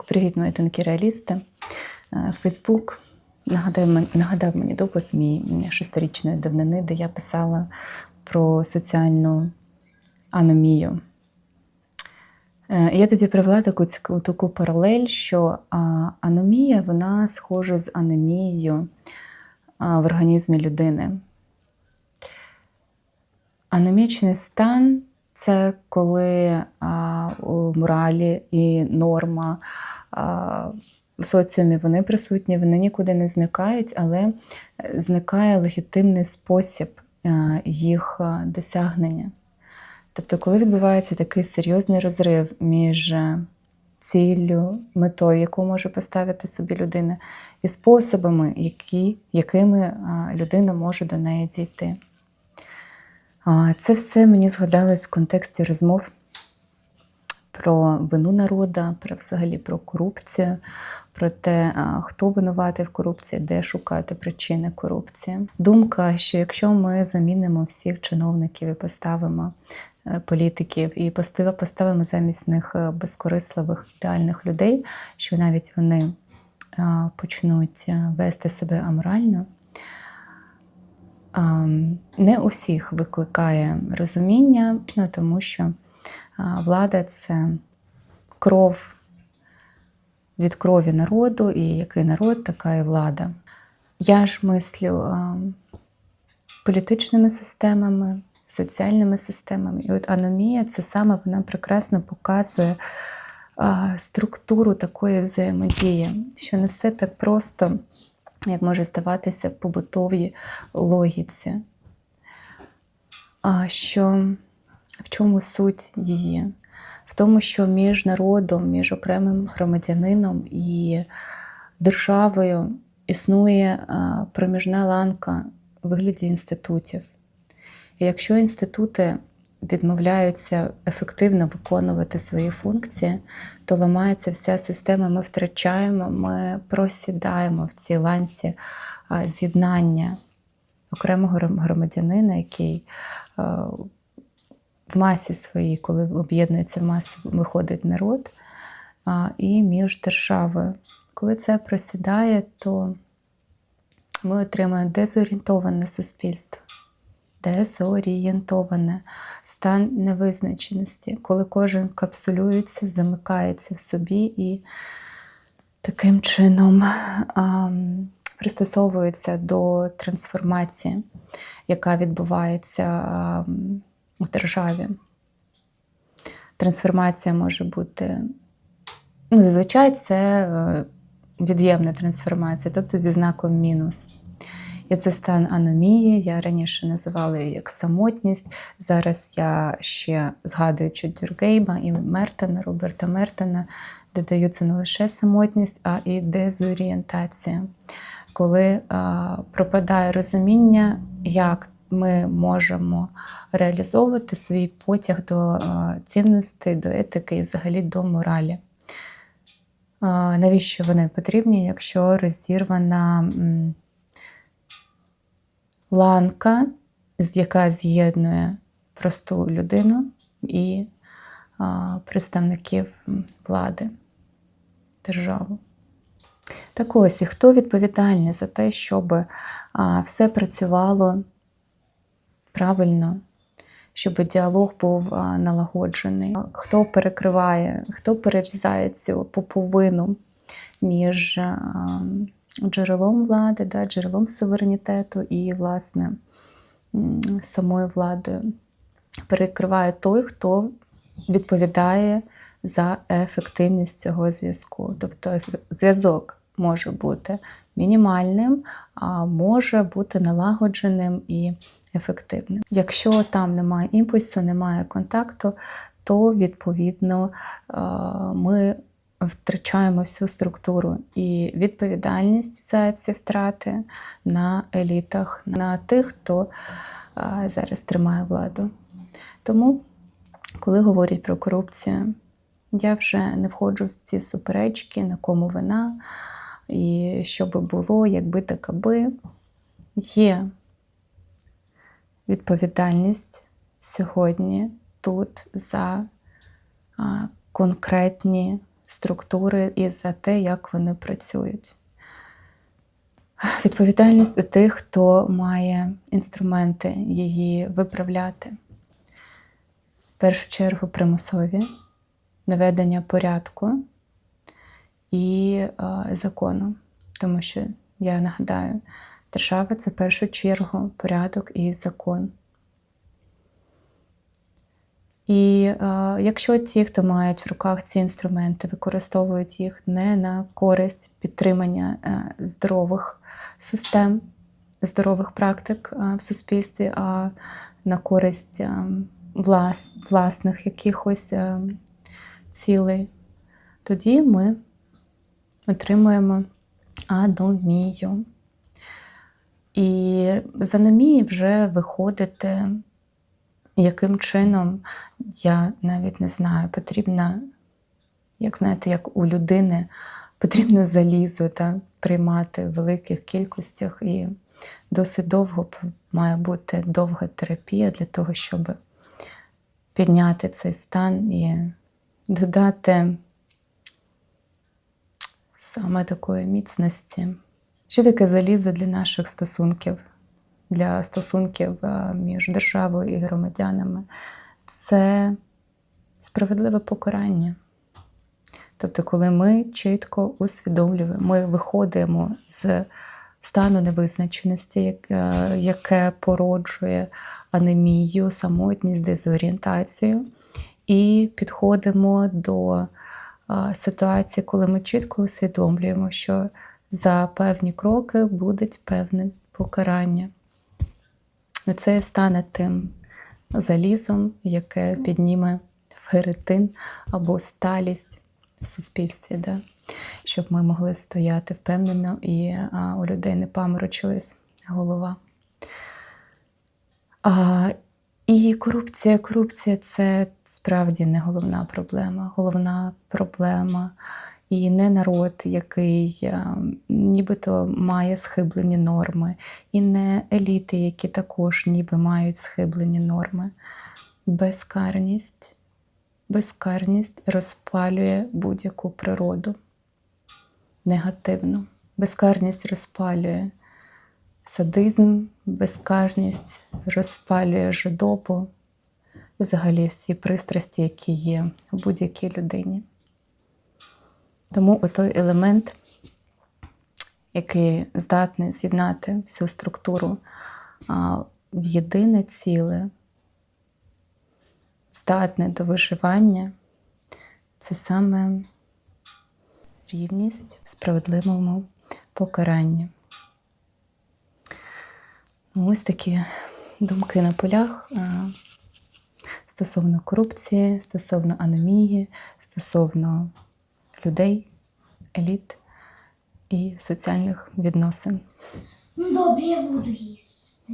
Так, привіт, мої тонкі реалісти. Фейсбук нагадав, нагадав мені допис мій шестирічної давнини, де я писала про соціальну аномію. Е, Я тоді привела таку, таку паралель, що аномія вона схожа з анемією в організмі людини. Аномічний стан це коли а, моралі і норма а, в соціумі вони присутні, вони нікуди не зникають, але е, зникає легітимний спосіб е, їх е, досягнення. Тобто, коли відбувається такий серйозний розрив між ціллю, метою, яку може поставити собі людина, і способами, які, якими людина може до неї дійти. Це все мені згадалось в контексті розмов про вину народа, про взагалі про корупцію, про те, хто винуватий в корупції, де шукати причини корупції. Думка, що якщо ми замінимо всіх чиновників і поставимо е, політиків і поставимо замість них е, безкорисливих ідеальних людей, що навіть вони почнуть е, вести себе аморально. Не у всіх викликає розуміння, ну, тому що влада це кров від крові народу, і який народ, така і влада. Я ж мислю політичними системами, соціальними системами. І от аномія це саме вона прекрасно показує структуру такої взаємодії, що не все так просто, як може здаватися в побутовій логіці. Що в чому суть її? В тому, що між народом, між окремим громадянином і державою існує проміжна ланка у вигляді інститутів. І якщо інститути відмовляються ефективно виконувати свої функції, то ламається вся система, ми втрачаємо, ми просідаємо в цій ланці з'єднання окремого громадянина, який в масі своїй, коли об'єднується в масі, виходить народ, і між державою. Коли це просідає, то ми отримуємо дезорієнтоване суспільство, дезорієнтоване стан невизначеності, коли кожен капсулюється, замикається в собі і таким чином а, пристосовується до трансформації, яка відбувається а, в державі. Трансформація може бути, ну, зазвичай це е, від'ємна трансформація, тобто зі знаком мінус. І це стан аномії. Я раніше називала її як самотність. Зараз я ще згадуючи Дюргейма і Мертона, Роберта Мертона, додаю це не лише самотність, а і дезорієнтація, коли а, пропадає розуміння, як ми можемо реалізовувати свій потяг до цінностей, до етики і взагалі до моралі. Навіщо вони потрібні, якщо розірвана ланка, яка з'єднує просту людину і представників влади, державу. Так ось, і хто відповідальний за те, щоб все працювало правильно, щоб діалог був налагоджений? Хто перекриває, хто перерізає цю поповину між джерелом влади, да, джерелом суверенітету і, власне, самою владою? Перекриває той, хто відповідає за ефективність цього зв'язку. Тобто зв'язок може бути мінімальним, а може бути налагодженим і ефективним. Якщо там немає імпульсу, немає контакту, то відповідно ми втрачаємо всю структуру і відповідальність за ці втрати на елітах, на тих, хто е, зараз тримає владу. Тому, коли говорять про корупцію, я вже не входжу в ці суперечки, на кому вина, і що би було, якби так аби. Є відповідальність сьогодні тут за конкретні структури і за те, як вони працюють. Відповідальність у тих, хто має інструменти її виправляти. В першу чергу примусові, наведення порядку і е, закону. Тому що я нагадаю, держава це в першу чергу порядок і закон. І е, якщо ті, хто мають в руках ці інструменти, використовують їх не на користь підтримання е, здорових систем, здорових практик е, в суспільстві, а на користь е, влас, власних якихось е, цілей, тоді ми отримуємо аномію. І з аномії вже виходити яким чином, я навіть не знаю, потрібно, як знаєте, як у людини, потрібно залізо та, приймати в великих кількостях, і досить довго має бути довга терапія для того, щоб підняти цей стан і додати саме такої міцності. Що таке залізо для наших стосунків? Для стосунків е, між державою і громадянами це справедливе покарання. Тобто, коли ми чітко усвідомлюємо, ми виходимо з стану невизначеності, е, яке породжує анемію, самотність, дезорієнтацію, і підходимо до е, ситуації, коли ми чітко усвідомлюємо, що за певні кроки буде певне покарання. Це стане тим залізом, яке підніме ферритин або сталість в суспільстві, да? щоб ми могли стояти впевнено і а, у людей не паморочилась голова. А, і корупція, корупція це справді не головна проблема. Головна проблема і не народ, який е, нібито має схиблені норми, і не еліти, які також ніби мають схиблені норми. Безкарність, безкарність розпалює будь-яку природу негативно. Безкарність розпалює садизм, безкарність розпалює жадобу, взагалі всі пристрасті, які є у будь-якій людині. Тому той елемент, який здатний з'єднати всю структуру в єдине ціле, здатне до виживання, це саме рівність в справедливому покаранні. Ну, Ось такі думки на полях стосовно корупції, стосовно анемії, стосовно людей, еліт і соціальних відносин. Ну добре, я буду їсти.